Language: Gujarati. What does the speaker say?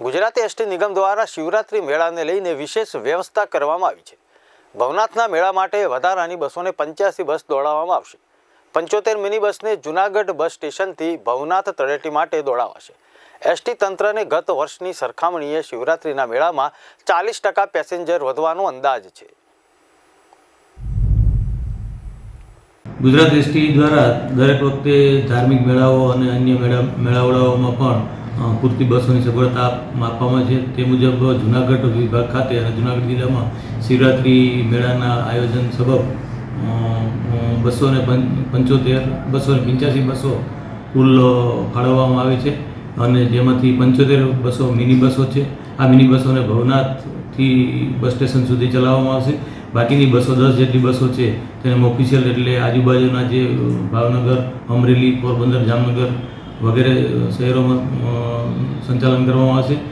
ગુજરાત એસટી નિગમ દ્વારા શિવરાત્રી મેળાને લઈને વિશેષ વ્યવસ્થા કરવામાં આવી છે. ભવનાથના મેળા માટે વધારાની બસોને પંચ્યાસી બસ દોડાવવામાં આવશે. પંચોતેર મિની બસને જૂનાગઢ બસ સ્ટેશનથી ભવનાથ તળેટી માટે દોડાવાશે. એસટી તંત્રને ગત વર્ષની સરખામણીએ શિવરાત્રીના મેળામાં ચાલીસ ટકા પેસેન્જર વધવાનો અંદાજ છે. ગુજરાત એસટી દ્વારા દરેક વખતે ધાર્મિક મેળાઓ અને અન્ય મેળા મેળાવડાઓમાં પણ પૂરતી બસોની સગવડતા આપ- આપવામાં છે. તે મુજબ જુનાગઢ વિભાગ ખાતે અને જુનાગઢ જિલ્લામાં શિવરાત્રિ મેળાના આયોજન સબબ બસો ને પંચોતેર બસો ને પંચ્યાસી બસો કુલ ફાળવવામાં આવે છે અને જેમાંથી પંચોતેર બસો મિની બસો છે. આ મિની બસોને ભવનાથથી બસ સ્ટેશન સુધી ચલાવવામાં આવશે. બાકીની બસો દસ જેટલી બસો છે તેને ઓફિશિયલ એટલે આજુબાજુના જે ભાવનગર, અમરેલી, પોરબંદર, જામનગર વગેરે શહેરોમાં સંચાલન કરવામાં આવશે.